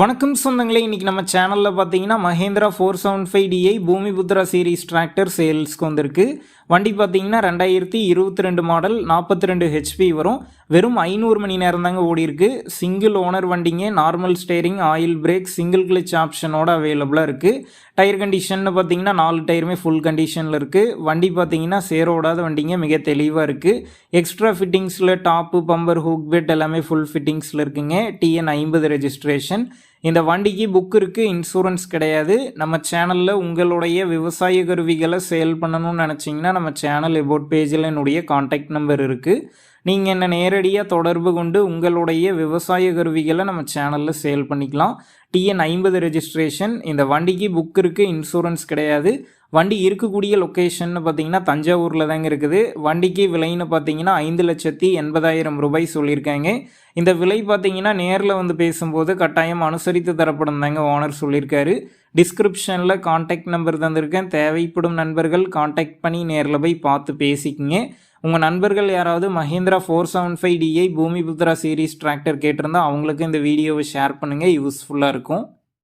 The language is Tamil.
வணக்கம் சொந்தங்களே இன்றைக்கி நம்ம சேனலில் பார்த்தீங்கன்னா Mahindra four seven five DI Bhoomiputra series tractor சேல்ஸ்க்கு வந்திருக்கு. வண்டி பார்த்தீங்கன்னா ரெண்டாயிரத்தி இருபத்தி ரெண்டு மாடல் நாற்பத்தி ரெண்டு ஹெச்பி வரும். வெறும் ஐநூறு மணி நேரம் தாங்க ஓடிருக்கு சிங்கிள் ஓனர் வண்டிங்க normal steering oil brake single clutch ஆப்ஷனோட அவைலபிளாக இருக்குது டயர் கண்டிஷன் பார்த்தீங்கன்னா நாலு டயருமே ஃபுல் கண்டிஷனில் இருக்குது வண்டி பார்த்தீங்கன்னா சேரோடாத வண்டிங்க மிக தெளிவாக இருக்குது எக்ஸ்ட்ரா ஃபிட்டிங்ஸில் டாப்பு பம்பர் ஹூக் பெட் எல்லாமே ஃபுல் ஃபிட்டிங்ஸில் இருக்குங்க. டிஎன் ஐம்பது ரெஜிஸ்ட்ரேஷன் இந்த வண்டிக்கு புக் இருக்குது இன்சூரன்ஸ் கிடையாது. நம்ம சேனலில் உங்களுடைய விவசாய கருவிகளை சேல் பண்ணணும்னு நினச்சிங்கன்னா நம்ம சேனல் எபோட் பேஜில் என்னுடைய காண்டாக்ட் நம்பர் இருக்குது நீங்கள் என்ன நேரடியாக தொடர்பு கொண்டு உங்களுடைய விவசாய கருவிகளை நம்ம சேனலில் சேல் பண்ணிக்கலாம். டிஎன் ஐம்பது ரெஜிஸ்ட்ரேஷன் இந்த வண்டிக்கு புக் இருக்குது இன்சூரன்ஸ் கிடையாது. வண்டி இருக்கக்கூடிய லொக்கேஷன் பார்த்தீங்கன்னா தஞ்சாவூரில் தாங்க இருக்குது. வண்டிக்கு விலைன்னு பார்த்தீங்கன்னா ஐந்து லட்சத்தி எண்பதாயிரம் ரூபாய் சொல்லியிருக்காங்க. இந்த விலை பார்த்தீங்கன்னா நேரில் வந்து பேசும்போது கட்டாயம் அனுசரித்து தரப்படும் தாங்க ஓனர் சொல்லியிருக்காரு. டிஸ்கிரிப்ஷனில் காண்டாக்ட் நம்பர் தந்திருக்கேன். தேவைப்படும் நண்பர்கள் காண்டாக்ட் பண்ணி நேரில் போய் பார்த்து பேசிக்கிங்க. உங்கள் நண்பர்கள் யாராவது Mahindra four seven five DI Bhoomiputra series tractor கேட்டிருந்தா அவங்களுக்கு இந்த வீடியோவை ஷேர் பண்ணுங்கள் யூஸ்ஃபுல்லாக இருக்கும்.